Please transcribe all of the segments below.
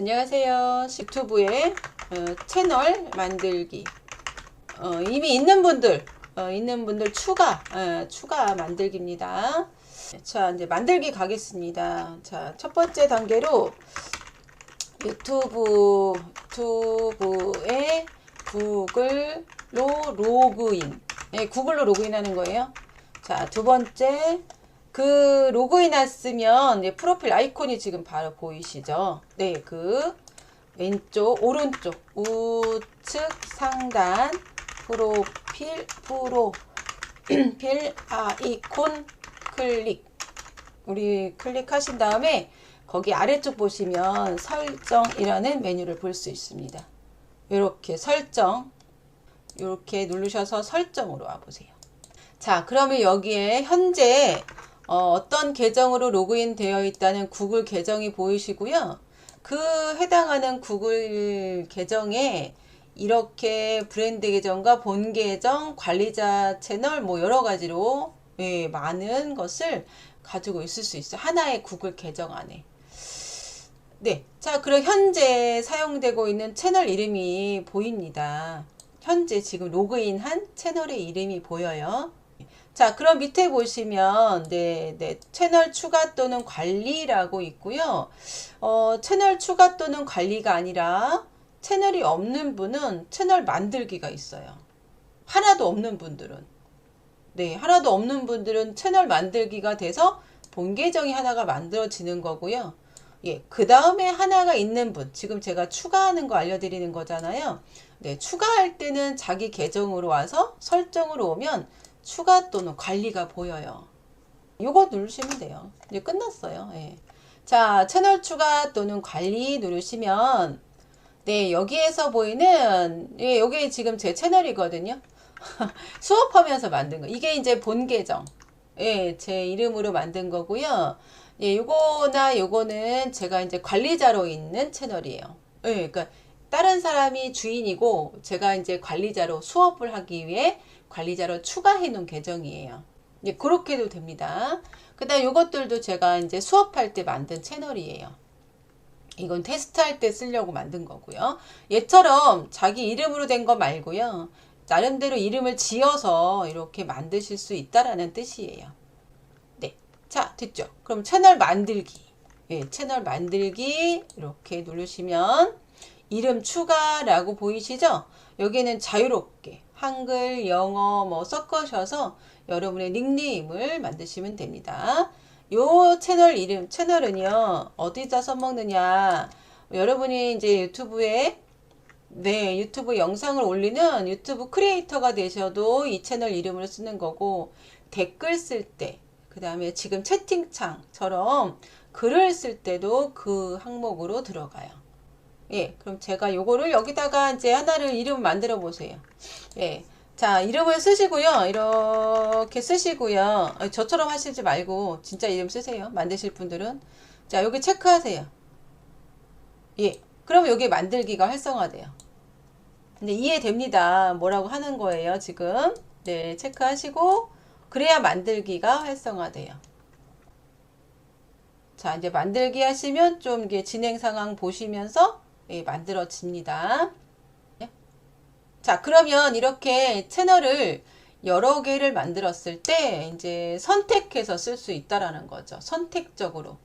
안녕하세요. 유튜브에 어, 채널 만들기. 어, 이미 있는 분들, 어, 있는 분들 추가, 어, 추가 만들기입니다. 자, 이제 만들기 가겠습니다. 자, 첫 번째 단계로 유튜브, 유튜브에 구글로 로그인. 네, 구글로 로그인 하는 거예요. 자, 두 번째, 그 로그인 했으면 이제 프로필 아이콘이 지금 바로 보이시죠? 네, 그 왼쪽, 오른쪽, 우측 상단 프로필 프로 필 아이콘 클릭. 우리 클릭하신 다음에 거기 아래쪽 보시면 설정이라는 메뉴를 볼 수 있습니다. 이렇게 설정 이렇게 누르셔서 설정으로 와 보세요. 자, 그러면 여기에 현재 어, 떤 계정으로 로그인 되어 있다는 구글 계정이 보이시고요. 그 해당하는 구글 계정에 이렇게 브랜드 계정과 본 계정, 관리자 채널 뭐 여러 가지로 예, 많은 것을 가지고 있을 수 있어요. 하나의 구글 계정 안에. 네. 자, 그럼 현재 사용되고 있는 채널 이름이 보입니다. 현재 지금 로그인한 채널의 이름이 보여요. 자, 그럼 밑에 보시면, 네, 네, 채널 추가 또는 관리라고 있고요. 어, 채널 추가 또는 관리가 아니라 채널이 없는 분은 채널 만들기가 있어요. 하나도 없는 분들은. 네, 하나도 없는 분들은 채널 만들기가 돼서 본 계정이 하나가 만들어지는 거고요. 예, 그 다음에 하나가 있는 분, 지금 제가 추가하는 거 알려드리는 거잖아요. 네, 추가할 때는 자기 계정으로 와서 설정으로 오면 추가 또는 관리가 보여요. 요거 누르시면 돼요. 이제 끝났어요. 예. 자, 채널 추가 또는 관리 누르시면 네, 여기에서 보이는 예, 여기 지금 제 채널이거든요. 수업하면서 만든 거. 이게 이제 본 계정. 예, 제 이름으로 만든 거고요. 예, 요거나 요거는 제가 이제 관리자로 있는 채널이에요. 예, 그러니까 다른 사람이 주인이고 제가 이제 관리자로 수업을 하기 위해 관리자로 추가해 놓은 계정이에요. 예, 그렇게도 됩니다. 그 다음 요것들도 제가 이제 수업할 때 만든 채널이에요. 이건 테스트할 때 쓰려고 만든 거고요. 얘처럼 자기 이름으로 된 거 말고요. 나름대로 이름을 지어서 이렇게 만드실 수 있다라는 뜻이에요. 네. 자, 됐죠? 그럼 채널 만들기. 예, 채널 만들기 이렇게 누르시면 이름 추가라고 보이시죠? 여기는 자유롭게 한글, 영어 뭐 섞으셔서 여러분의 닉네임을 만드시면 됩니다. 요 채널 이름, 채널은요, 어디다 써먹느냐. 여러분이 이제 유튜브에, 네, 유튜브 영상을 올리는 유튜브 크리에이터가 되셔도 이 채널 이름을 쓰는 거고, 댓글 쓸 때, 그 다음에 지금 채팅창처럼 글을 쓸 때도 그 항목으로 들어가요. 예, 그럼 제가 요거를 여기다가 이제 하나를 이름 만들어 보세요. 예. 자, 이름을 쓰시고요. 이렇게 쓰시고요. 어, 저처럼 하시지 말고 진짜 이름 쓰세요. 만드실 분들은. 자, 여기 체크하세요. 예. 그럼 여기 만들기가 활성화돼요. 근데 이해됩니다. 뭐라고 하는 거예요, 지금. 네, 체크하시고 그래야 만들기가 활성화돼요. 자, 이제 만들기 하시면 좀 이게 진행 상황 보시면서 예, 만들어집니다. 예? 자, 그러면 이렇게 채널을 여러 개를 만들었을 때 이제 선택해서 쓸 수 있다라는 거죠. 선택적으로.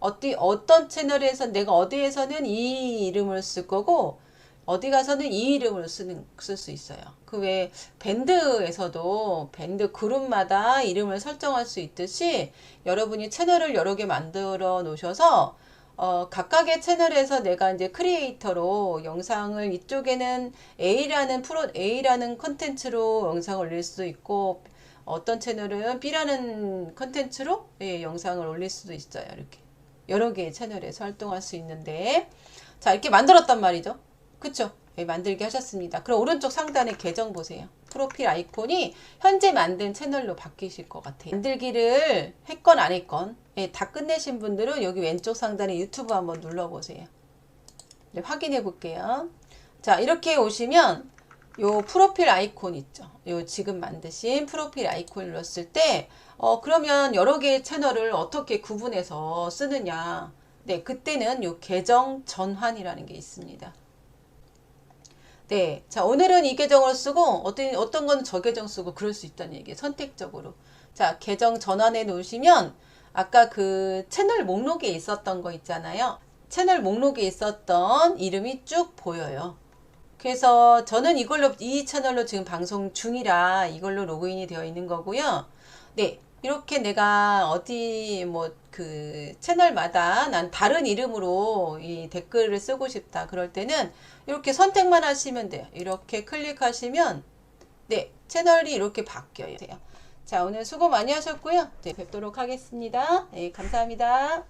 어디, 어떤 채널에서 내가 어디에서는 이 이름을 쓸 거고 어디 가서는 이 이름을 쓰는 쓸 수 있어요. 그외 밴드에서도 밴드 그룹마다 이름을 설정할 수 있듯이 여러분이 채널을 여러 개 만들어 놓으셔서 어, 각각의 채널에서 내가 이제 크리에이터로 영상을 이쪽에는 A라는 프로, A라는 컨텐츠로 영상을 올릴 수도 있고, 어떤 채널은 B라는 컨텐츠로 예, 영상을 올릴 수도 있어요. 이렇게. 여러 개의 채널에서 활동할 수 있는데, 자, 이렇게 만들었단 말이죠. 그쵸? 예, 만들게 하셨습니다. 그럼 오른쪽 상단에 계정 보세요. 프로필 아이콘이 현재 만든 채널로 바뀌실 것 같아요. 만들기를 했건 안 했건 예, 다 끝내신 분들은 여기 왼쪽 상단에 유튜브 한번 눌러보세요. 네, 확인해 볼게요. 자 이렇게 오시면 요 프로필 아이콘 있죠. 요 지금 만드신 프로필 아이콘 눌렀을 때 어, 그러면 여러 개의 채널을 어떻게 구분해서 쓰느냐 네, 그때는 요 계정 전환이라는 게 있습니다. 네, 자 오늘은 이 계정을 쓰고 어떤 어떤 거는 저 계정 쓰고 그럴 수 있다는 얘기예요. 선택적으로. 자 계정 전환해 놓으시면 아까 그 채널 목록에 있었던 거 있잖아요. 채널 목록에 있었던 이름이 쭉 보여요. 그래서 저는 이걸로 이 채널로 지금 방송 중이라 이걸로 로그인이 되어 있는 거고요. 네. 이렇게 내가 어디 뭐 그 채널마다 난 다른 이름으로 이 댓글을 쓰고 싶다. 그럴 때는 이렇게 선택만 하시면 돼요. 이렇게 클릭하시면 네, 채널이 이렇게 바뀌어요. 자, 오늘 수고 많이 하셨고요. 네, 뵙도록 하겠습니다. 네, 감사합니다.